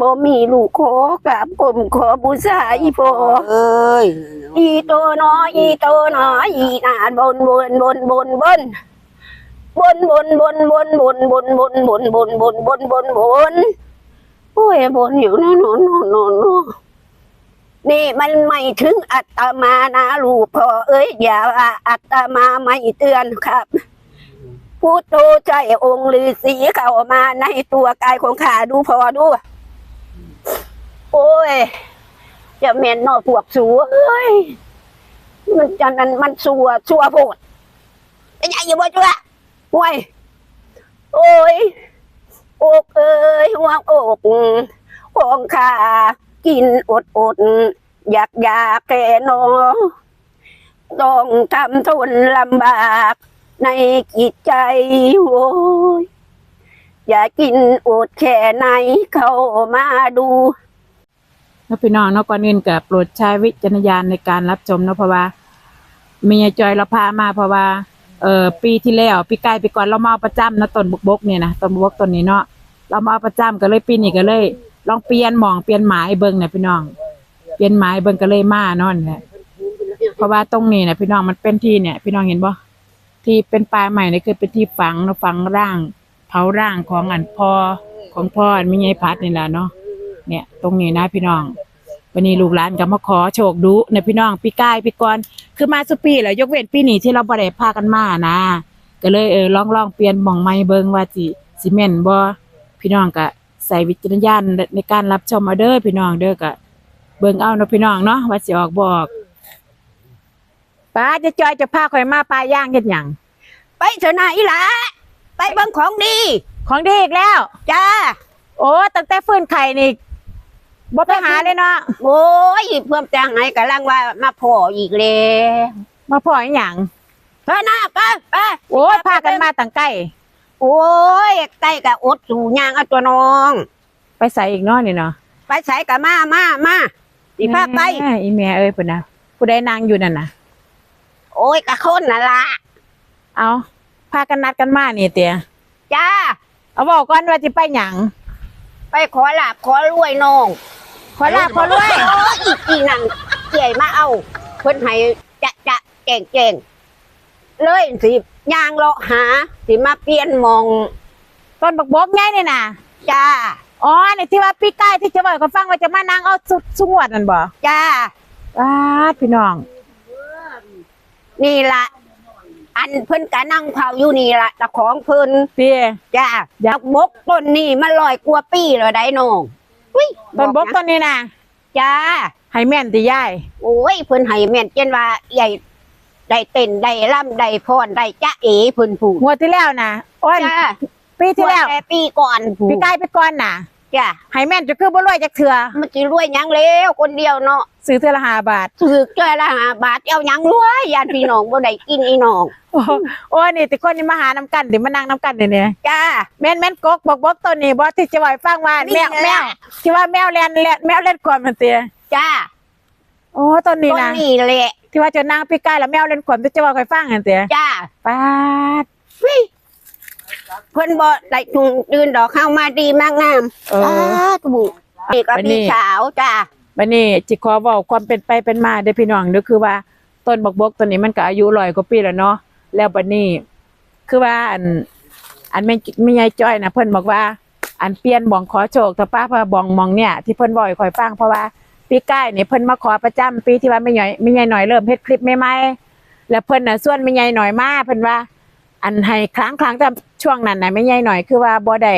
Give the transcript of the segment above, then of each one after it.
บ่มีลูกขอกราบกรมขอบูชาอีพ่อเอ้ยอีโตน้อยอีโตน้อยอีนานบนบนบนบนบนบนบนบนบนบนบนบนบนบนบนบนบนบนโอ้ยบนอยู่โน่นโน่นโน่นโน่นโน่นนี่มันไม่ถึงอัตมานะลูกพ่อเอ้ยอย่าว่าอัตมาไม่เตือนครับพูดโตใจองค์ฤาษีเข้ามาในตัวกายของข้าดูพอดูโอ้ย จะเมนนอพวกสัวเอ้ยมันจะนั้นมันสัวสัวโพดเป็นไงอยู่บ่จัวห่วยโอ้ยอกเอ้ยห่วงอกของข้ากินอดอดอยากอยากแก่นอต้องทำทนลำบากในจิตใจโอ้ยอย่ากินอดแค่ไหนเข้ามาดู แล้วพี่น้องเนาะก่อนอื่นก็โปรดใช้วิจารณญาณในการรับชมเนาะเพราะว่ามียจอยเราพามาเพราะว่าเอ่อปีที่แล้วปีกายปีก่อนเรามาเอาประจำนะต้นบกบกเนี่ยนะต้นบกบกต้นนี้เนาะเรามาเอาประจำก็เลยปีนี้ก็เลย ลองเปลี่ยนหมองเปลี่ยนหมายเบิ่งนี่ยพี่น้อง เปลี่ยนหมายเบิ่งก็เลยมาเนาะนี่แหละเพราะว่าตรงนี้นี่ยพี่น้องมันเป็นที่เนี่ย พี่น้องเห็นบ่ที่เป็นปลายใหม่นี่คือเป็นที่ฝังเนาะฝังร่าง เผาร่างของอันพ่อของพ่ออันมิยายพัดนี่แหละเนาะเนี่ย ตรงนี้นะพี่น้อง วันนี้ลูกหลานก็มาขอโชคดูในพี่น้องพี่กายพี่กรคือมาสุปีแหละยกเว้นปีนี้ที่เราบ่ได้พากันมานะก็เลยเออลองลองเปลี่ยนหม่องไม้เบิงว่าสิสิแม่นบ่พี่น้องก็ใส่วิจารณญาณในการรับชมเอาเด้อพี่น้องเด้อก็เบิงเอาเนาะพี่น้องเนาะว่าสิออกบอกป้าจะจอยจะพาข่อยมาปลาย่างเฮ็ดหยังไปเถอะนายอีหละไปเบิ่งของดี ของดีอีกแล้ว จ้า โอ้ตั้งแต่ฟื้นไข่นี่ บ่ไปหาเลยเนาะโอ้ยเพิ่มจังไหนกำลังว่ามาพออีกแล้วมาพออีหยังเถอะนะไปไปโอ้ยพากันมาตั้งใกล้โอ้ยใกล้กับอดสู่ยางเอาตัวน้อง ไปใส่อีกเนาะนี่เนาะไปใส่กับมามามาสิพาไปแม่อีแม่เอ้ยปุ่นนะผู้ใดนางอยู่นั่นน่ะโอ้ยกะคนน่ะละเอาพากันนัดกันมานี่เตียจ้าเอาบอกก่อนว่าจะไปหยัง ไปขอลาบขอรวยน้อง ขอลาบขอรวยโอ้ยอีกอีนั่นเกี่ยมาเอาเพิ่นให้จะจะเก่งเก่งๆเลยสิยางเลาะหา สิมาเปลี่ยนหมองต้นบักบกไงนี่น่ะจ้าอ๋อนี่ที่ว่าพี่ใกล้ที่จะบอกก็ฟังว่าจะมานางเอาสุดสงวดนั่นบ่จ้าว้าดพี่น้อง นี่ละ อันเพิ่นกะนั่งเผาอยู่นี่ละตะของเพิ่นเตียจ้าอยากบกต้นนี่มาลอยกลัวาปีแล้วได้น้องอุ้ยต้นบกต้นนี้น่ะจ้าให้แม่นติยายโอ้ยเพิ่นให้แม่นเจนว่าใหญ่ได้เต้นได้ล่ำได้พรได้จ้าเอ๋เพิ่นพูดงวดที่แล้วน่ะอ้อนจ้าปีที่แล้วแต่ปีก่อนพูดพี่ใกล้ไปก่อนน่ะ จ้าให้แม่นจะคือบ่รวยจักเถื่อมันสิรวยหยังแล้วคนเดียวเนาะซื้อเทื่อละห้าบาทถือจ้อยละห้าบาทเอาหยังรวยญาติพี่น้องบ่ได้กินอีน้องโอ้โอ้นี่แต่คนนี่มาหาน้ำกันเดี๋ยวมานั่งน้ำกันเดี๋ยวนี้จ้า แม่นแม่นกกบอกบอกต้นนี้บอกที่จะไหวฟังว่านี่แมวแหละแมวที่ว่าแมวแลนแลนแมวเล่นขวดมันเตียจ้าโอ้ต้นนี้ต้นนะนี้แหละที่ว่าจะนั่งพี่กายแล้วแมวเล่นขวดที่จะว่าใครฟังกันเตียจ้าป้าด เพิ่นบ่ได้จุงยืนดอกเข้ามาดีมากงามเออกบุนี่ก็ไปนี่พี่สาวจ้า บันนี้จิขอบอกความเป็นไปเป็นมาเด้อพี่น้องเด้อคือว่าต้นบกบกต้นนี้มันก็อายุร้อยกว่าปีแล้วเนาะแล้วบันนี้ คือว่าอัน อันไม่ไม่ยายจ้อยนะเพิ่นบอกว่า อันเปลี่ยนบ่องขอโชคถ้าป้าพาบ่องมองเนี่ยที่เพิ่นบ่อยคอยฟังเพราะว่าปีใกล้นี่เพิ่นมาขอประจำปีที่ว่าไม่ใหญ่ไม่ใหญ่หน่อยเริ่มเฮ็ดคลิปใหม่ๆแล้วเพิ่นน่ะส่วนไม่ใหญ่หน่อยมาเพิ่นว่า อันให้ครั้งครั้งแต่ ช่วงนั้นนะไม่ใหญ่หน่อยคือว่าบ่ได้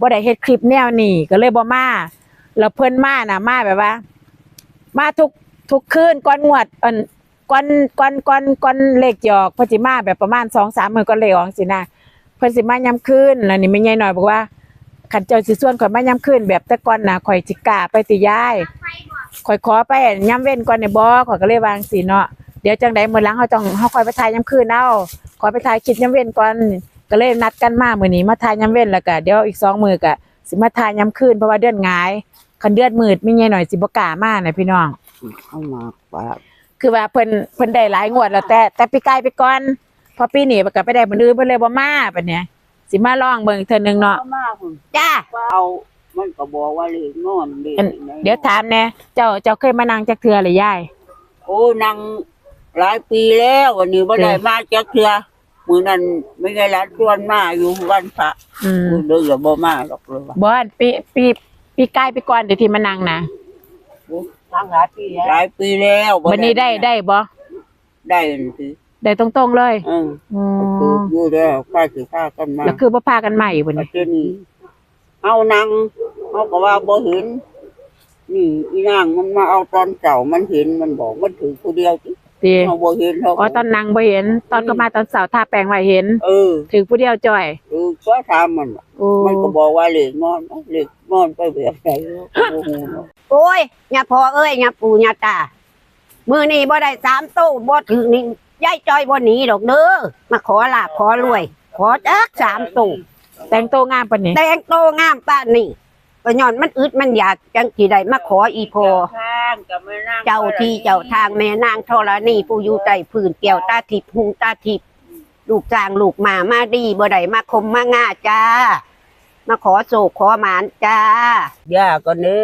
บ่ได้เฮ็ดคลิปแนวนี้ก็เลยบ่มาแล้วเพิ่นมาน่ะมาแบบว่า มาทุกทุกคืนก่อนงวดอันก่อนก่อนก่อนก่อนเลขจะออกเพิ่นสิมาแบบประมาณ2-3มื้อก่อนเลขออกสินะเพิ่นสิมายามคืนแล้วนี่ไม่ใหญ่หน่อยบอกว่าขันเจ้าสิส่วนข่อยมายำขึ้นแบบแต่ก่อนน่ะข่อยสิกล้าไปติยายข่อยขอไปย้ำเว้นก่อนในบ่ข่อยก็เลยวางสิเนาะเดี๋ยวจังใดมื้อหลังเฮาต้องเฮาคอยไปทายย้ำคืนเอาขอไปทายคลิปยำเว้นก่อน ก็เลยนัดกันมามื้อนี้มาทายยำเว้นแล้วก็เดี๋ยวอีกสองมื้อก็สิมาทายยำคืนเพราะว่าเดือนหงายคันเดือนมืดมีใหญ่หน่อยสิบ่กล้ามาน่ะพี่น้อง เข้ามาว่าคือว่าเพิ่นเพิ่นได้หลายงวดแล้วแต่ แต่ปีกายไปก่อนพอปีนี้มันก็ไปได้มื้ออื่นเพิ่นเลยบ่มาบัดเนี้ยสิมาลองเบิ่งอีกเทื่อนึงเนาะเข้ามาคุณจ้า เอามันก็บอกว่าเลยนอนเด็กอันเดี๋ยวถามแน่เจ้าเจ้าเคยมานั่งจักเทือหรือยายโอ้นั่งหลายปีแล้ววันนี้บ่ได้มาจักเทื่อ มื้อนั้นไม่ไงร้านชวนมาอยู่วันพระอืมเลยอย่าบ่มาหรอกเลยว่าบ่อันปีปีปีใกล้ปีก่อนเดี๋ยวที่มานั่งนะทางหลายปีแล้วหลายปีแล้วบ่วันนี้ได้ได้บ่ได้สิได้ตรงๆเลยเอออืคือมอยู่แล้วใกล้สิพากันมาแล้วคือบ่พากันใหม่บ่ปนี่ระเทศนี้เอานั่งเขาก็ว่าบ่เห็นนี่อีนางมันมาเอาตอนเก่ามันเห็นมันบอกมันถือผู้เดียวจิ ติเราบ่เห็นเราอ๋อตอนนั่งบ่เห็น ตอนก็มาตอนเสาร์ทาแปลงไว้เห็น เออถึงผู้เดียวจ่อยเออก็ถามมันว่ะโอ้มันก็บอกว่าเหล็กนอนเหล็กนอนไปแบบไหนเราก็บ่ฮู้เนาะโอ้ยอย่าพอเอ้ยอย่าปู่อย่าตามือนี่บ่ได้สามตู้บ่ถือนี่ยายจอยบ่หนีดอกเด้อมาขอลาบขอรวย ขอจักสามตู้แต่งตัวงามปานนี้แดงโตงามป้านนี่ ก็ย้อนมันอึดมันอยากจังสิได้มาขออีพอทางกับแม่นางเจ้าที่เจ้าทางแม่นางธรณีผู้อยู่ใต้พื้นเกี่ยวตาทิพย์หุงตาทิพย์ลูกจางลูกหมามาดีบ่ได้มาคมมาง่าจ้า มาขอโศกขอหมานจ้า ย่าก็เด้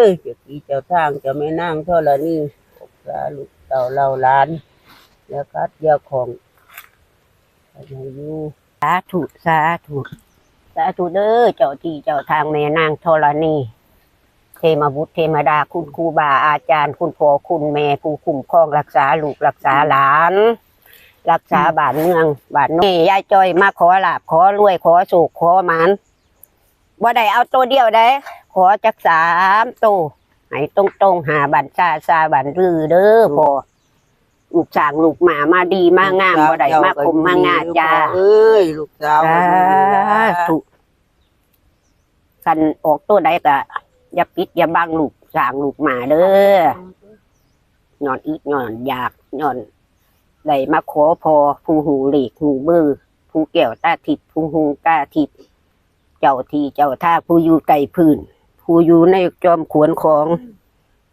อเจ้าที่เจ้าทางเจ้าแม่นางเท่าละนี่ปกษาลูกเต่าเล่าหล้านแล้วคัดยาของให้อยู่สาธุสาธุสาธุเด้อเจ้าที่เจ้าทางแม่นางธรณีเทมบุตรเทมดาคุณครูบาอาจารย์ คุณพ่อคุณแม่ผู้คุ้มครองรักษาลูกรักษาหลาน รักษาบ้านเมืองบ้านนี่ยายจอยมาขอลาบขอรวยขอสุขขอหมานบ่ได้เอาตัวเดียวได้ ขอจักสามตัวให้ตรงตรงๆหาบันซาซาบันรือเด้อพอลูกสร้างลูกหมามาดีมางามบ่ได้มาคมมางาจ้าเอ้ยลูกสาวสา ธุกันออกตัวใดก็อย่าปิดอย่าบังลูกสร้างลูกหมาเด้อนอนอีกนอนอยากนอนไหลมาขอพอผู้หูเหล็กหูมือผู้แก้วตาทิพย์ผู้หูตาทิพย์เจ้าที่เจ้าท่าผู้อยู่ไกลพื้น ผู้อยู่ในจอมขวนของ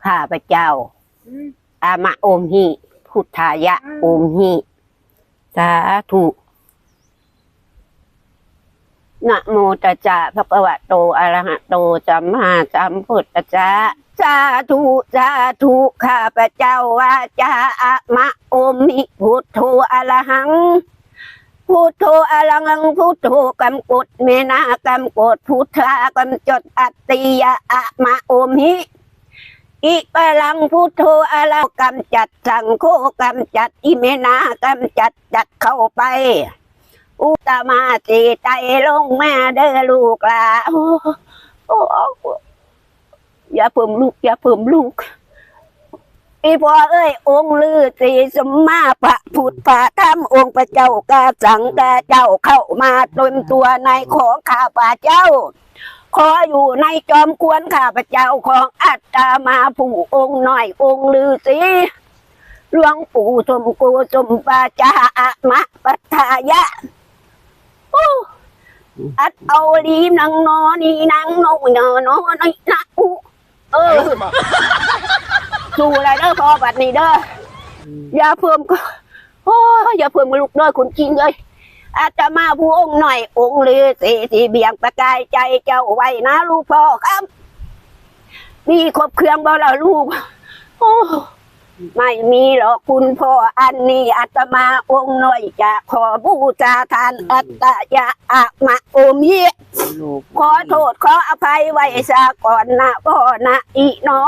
ข้าพเจ้าอามะโอมหิพุทธายะโอมหิสาธุ นะโมตัสสะภะคะวะโตอะระหะโตสัมมาสัมพุทธัสสะสาธุสาธุข้าพเจ้าว่าจาอะมะโอมิพุทโธอะระหังพุทโธอรหังพุทโธกำกดเมนากำกดพุทธากำจดอัตติยะอะมะโอมิอิปลังพุทโธอะระกำจัดสังโฆกำจัดอิเมนากำจัดจัดเข้าไป อุตมาสีใจลงแม่เด้อลูกหลาโอ้โอ้อย่าเพิ่มลูก อย่าเพิ่มลูกอีพ่อเอ้ย องค์ลือสีสมมาพระพุทธพระธรรมองค์พระเจ้ากาสังกาเจ้าเข้ามาต็มตัวในของข้าพระเจ้า ขออยู่ในจอมควรข้าพระเจ้าของอัตตามาผู้องค์หน่อยองค์ลือสีหลวงปู่สมโกสมปาจาอะมะปัทธายะ อ้อัดเอาลีนังนอนี่นังโนนอนอนี่นะอุเออสู้อะไรเด้อพอบัดนี้เด้ออย่าเพิ่มก็โอ้ยอย่าเพิ่มลูกเด้อคุณจริงเลยอาจจะมาผู้องค์หน่อย องค์ลือสีที่เบี่ยงประกายใจเจ้าไว้นะลูกพ่อครับมีครบเครื่องบ่ล่ะลูก โอ้ ไม่มีหรอกคุณพ่ออันนี้อาตมาองค์หน่อยจะขอบูชาทานอัตตยะอะมะโอมิลูกขอโทษขออภัยไว้ซะก่อนนะพ่อนะอีหนอ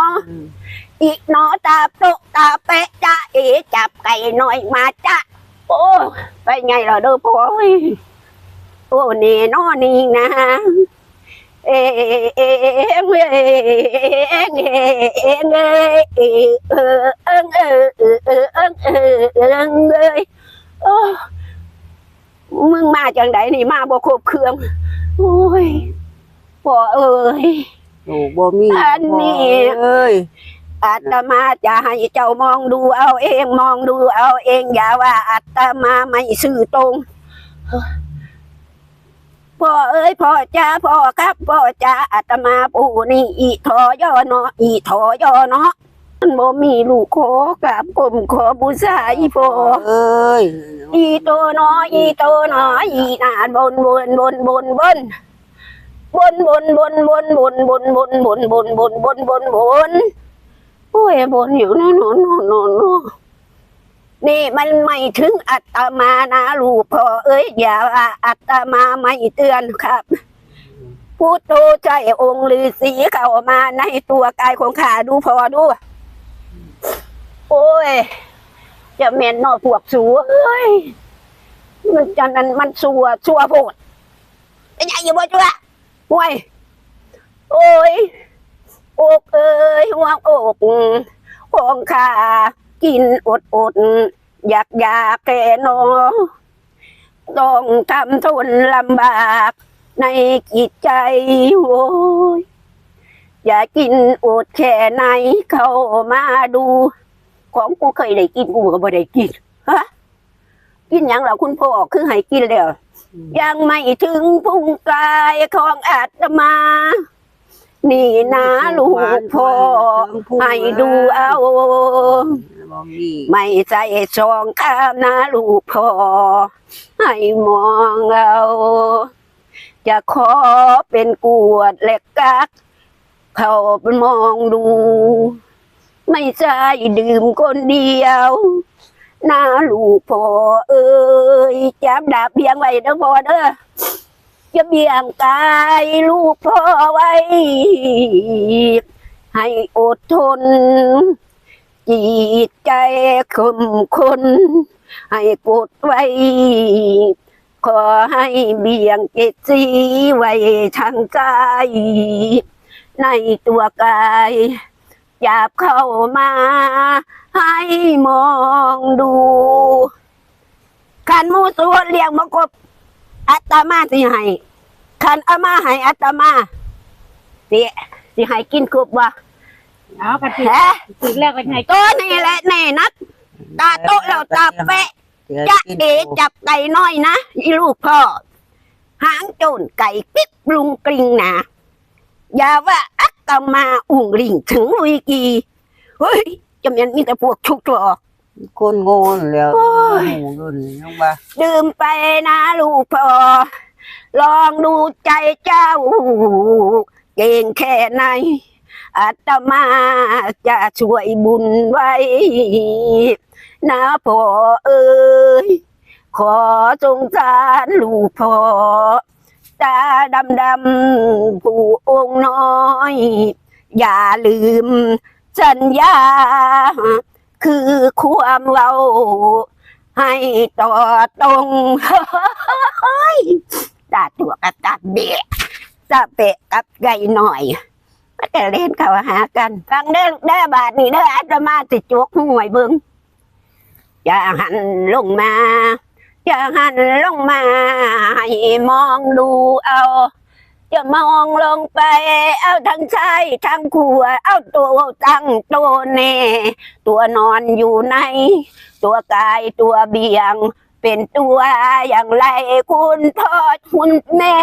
อีหนอตาโตะตาเปะจ้าเอจับไก่หน่อยมาจ้ะโอ้ไปไงล่ะเด้อพ่อเอ้ยโอ้นี่นอนี่นะ มึงมาจังไดนี่มาบ่ครบเครื่อง โอ้ยพ่อเอ้ยลูกบ่มีอันนี้พ่อเอ้ยอาตมาจะให้เจ้ามองดูเอาเองมองดูเอาเองอย่าว่าอาตมาไม่ซื่อตรง พ่อเอ้ยพ่อจ้าพ่อครับพ่อจ้าอาตมาปู่นี่อีทอยอเนาะอีทอยอเนาะมันบ่มีลูกขอกราบกลมขอบูชาอีพ่อเอ้ยอีโตน้อยอีโตน้อยอีนานบนบนบนบนบนบนบนบนบนบนบนบนบนบนบนบนบนบนโอ้ยบนอยู่โน่นโน่นโน่นโน่นโน่ นี่มันไม่ถึงอัตมานะลูกพ่อเอ้ยอย่าว่าอัตมาไม่เตือนครับพูดโตใจองค์ฤาษีเข้ามาในตัวกายของข้าดูพอดู โอ้ย จะเมนนอพวกสัวเอ้ยมันจะนั้นมันสัวสัวโพดเป็นไงอยู่บ่จัวห่วยโอ้ย อกเอ้ยหัวอกของข้า กินอดอดอยากอยากแก่นอต้องทำทนลำบากในจิตใจโอ้ยอย่ากินอดแค่ไหนเข้ามาดู ของกูเคยได้กินกูก็บ่ได้กินฮะกินหยังล่ะคุณพ่อคือให้กินแล้วยังไม่ถึงพุงกายของอาตมา นี่นะลูกพ่อให้ดูเอาบ่มีไม่ใส่ซองข้ามนะลูกพ่อให้มองเอาจะขอเป็นกวดเล็กกัก เขามองดู ไม่ใช่ดื่มคนเดียวนะลูกพ่อเอ้ยจับดาบเบียงไว้เด้อพ่อเด้อ จะเบี่ยงกายลูกพ่อไว้ ให้อดทน จิตใจคมคนให้กดไว้ ขอให้เบี่ยงเจตสีไว้ทางกาย ในตัวกายจับเข้ามา ให้มองดูขันมูสัวเลี้ยงมากบ อัตมาสิให้ขันอามาให้อัตมาสิสิให้กินกบวะเอากระติกแฮะติกแรกเป็นไงตัวนี่แหละแน่นักตาโตะแล้วตาแปะดี๋ยวจะกินเอจับไก่น้อยนะอีลูกพ่อหางโจนไก่ปิ๊บลุงกริงนะอย่าว่าอัตมาอุ่งริงถึงวิกีเฮ้ยจะมีมีแต่พวกชุกตัว คนโง่แล้วโอ้ย หมูรุ่นยังว่าดื่มไปนะลูกพ่อ ลองดูใจเจ้า เก่งแค่ไหนอาตมาจะช่วยบุญไว้ นะพ่อเอ้ย ขอสงสารลูกพ่อ ตาดำดำๆผู้องค์น้อย อย่าลืมสัญญา คือความเราให้ต่อตรงเฮ้ยตาตัวกับตาเบะตาเปะกับไก่หน่อยมันจะเล่นเข้าหากัน ฟังเด้อเด้อบาทนี่เด้ออาตมาติจกห่วยเบิงอย่าหันลงมา อย่าหันลงมา ให้มองดูเอา จะมองลงไป เอาทั้งชายทั้งขัวเอาตัวตั้งตัวแน่ตัวนอนอยู่ใน ตัวกายตัวเบี่ยง เป็นตัวอย่างไรคุณพ่อคุณแม่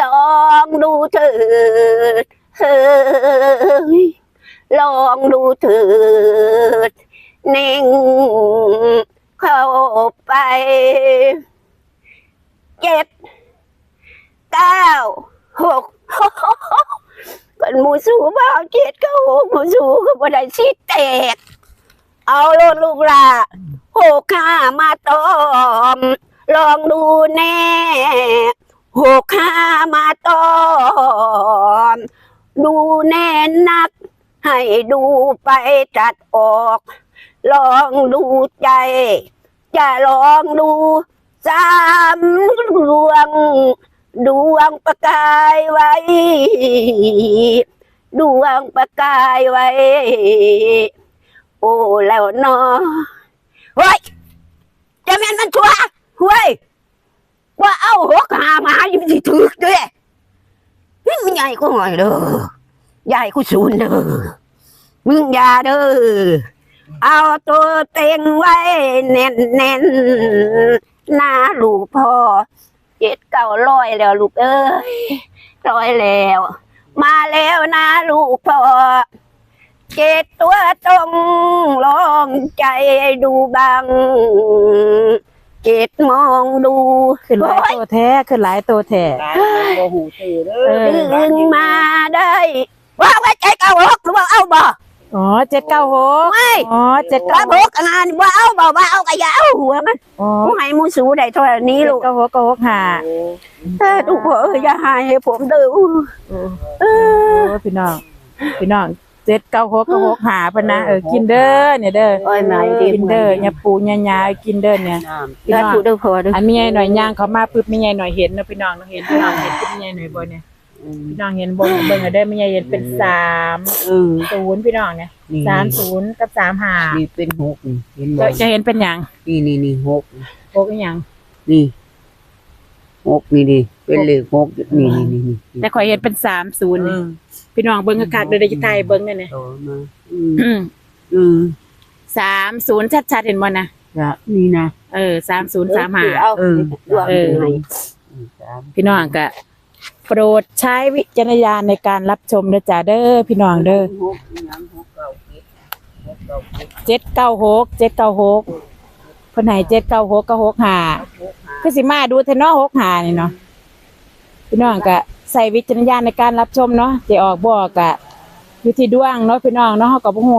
ลองดูเถิดเฮ้ยลองดูเถิดเน่งเข้าไปเจ็ด เก้าหกกันหมูสูบ่าเจ็ดเก้าหกหมูสูก็บ่ได้สิแตก เอาโลดลูกละหกข้ามาตอม ลองดูแน่หกข้ามาตอม ดูแน่นัก ให้ดูไปจัดออก ลองดูใจจะลองดูสามดวง ดวงประกายไว้ ดวงประกายไว้ โอ้แล้วนาะเฮ้ยจะแม่นมันชัวร์เฮ้ยว่าเอาหัวขามาอยู่ที่ถึกเด้นี่มันใหญ่ก็หน่อยเด้อใหญ่ก็ศูนย์เด้อมึงอย่าเด้อเอาตัวเต็งไว้ แน่นแน่นหน้าลูกพ่อ เจ็ดเก้าร้อยแล้วลูกเอ้ยร้อยแล้ว มาแล้วนะลูกพ่อเจ็ดตัวตรงลองใจดูบังเจ็ดมองดูขึ้นหลายตัวแท้ขึ้นหลายตัวแท้ร้านมันบ่หูตื่อเด้เอออดึงมาได้ว่าไว้ใจเก่าหกหรือว่าเอาบ่ อ๋อเจ็ดเก้าหกไม่อ๋อเจ็ดกระเก้าบกงานว่าเอาบ่ว่าเอากระยาเอาหัวมันอ๋อผู้ให้มูสูได้เท่านี้เจ็ลูดกเก้าหกเก้าหกห้าเออลูกพ่อเอ้ยอย่าให้ผมเด้อเอโอ้พี่น้องพี่น้องเจ็ดเก้าหกเก้าหกห้าพะนะเออกินเด้อเนี่ยเด้อโอ้ยไม่ดีกินเด้อเนี่ยปูเนี่ยยากินเด้อเนี่ยน้ำพี่อย่าน้อง ถูกเด้อพ่อเด้ออันมีใหญ่หน่อยย่างเขามาปึ๊บมีใหญ่หน่อยเห็นเนาะพี่น้องเนาะเห็นพี่น้องเห็นเป็นมีใหญ่หน่อยบ่เนี่ยอืม พี่น้องเห็นบ่เบิ่งเอาเด้อมีใหญ่เห็นเป็นสามเออ ศูนย์พี่น้องเนี่ยนี่ สามศูนย์กับสามห้านี่เป็นหกนี่เห็นบ่จะจะเห็นเป็นหยังนี่นี่นี่หกหกอีหยังนี่หกนี่ดิเป็นเลขหกนี่นี่นี่นี่แต่ข่อยเห็นเป็นสามศูนย์เอนี่อพี่น้องเบิ่งคักๆเด้อได้จิตายเบิ่งเนี่ยเนี่ยโตมาอืมอืมอืมสามศูนย์ชัดๆเห็นบ่นะจะนี่นะ เออสามศูนย์สามห้า เอาเออดวงเออให้อืมสามพี่น้องก็ โปรดใช้วิจารณญาณในการรับชมนะจ๊ะเด้อพี่น้องเด้อหกอีหยังหกเก้าเจ็ดเก้าเจ็ดเจ็ดเก้าหกเจ็ดเก้าหกเพิ่นให้เจ็ดเก้าหกก็หกหาหกห้าคือสิมาดูเทนอหกหานี่เนาะพี่น้องก็ใส่วิจารณญาณในการรับชมเนาะจะออกบอกก็อยู่ที่ดวงเนาะพี่น้องเนาะเฮาก็บ่ฮู้